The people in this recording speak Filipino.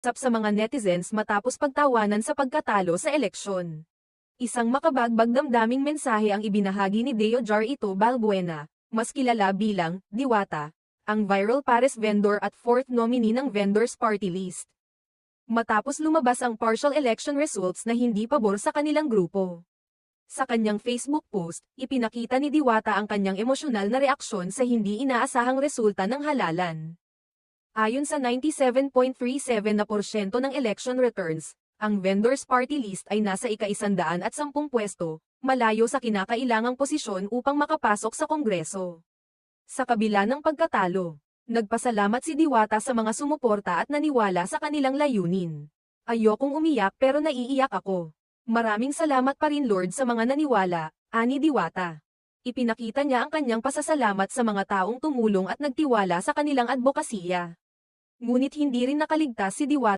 Sap sa mga netizens matapos pagtawanan sa pagkatalo sa eleksyon. Isang makabagbag damdaming mensahe ang ibinahagi ni Deo Jar Ito Balbuena, mas kilala bilang Diwata, ang viral Paris vendor at fourth nominee ng Vendors Party List. Matapos lumabas ang partial election results na hindi pabor sa kanilang grupo. Sa kanyang Facebook post, ipinakita ni Diwata ang kanyang emosyonal na reaksyon sa hindi inaasahang resulta ng halalan. Ayon sa 97.37 na porsyento ng election returns, ang vendors party list ay nasa ika-isandaan at sampung pwesto, malayo sa kinakailangang posisyon upang makapasok sa Kongreso. Sa kabila ng pagkatalo, nagpasalamat si Diwata sa mga sumuporta at naniwala sa kanilang layunin. Ayokong umiyak pero naiiyak ako. Maraming salamat pa rin Lord sa mga naniwala, ani Diwata. Ipinakita niya ang kanyang pasasalamat sa mga taong tumulong at nagtiwala sa kanilang advokasya. Ngunit hindi rin nakaligtas si Diwata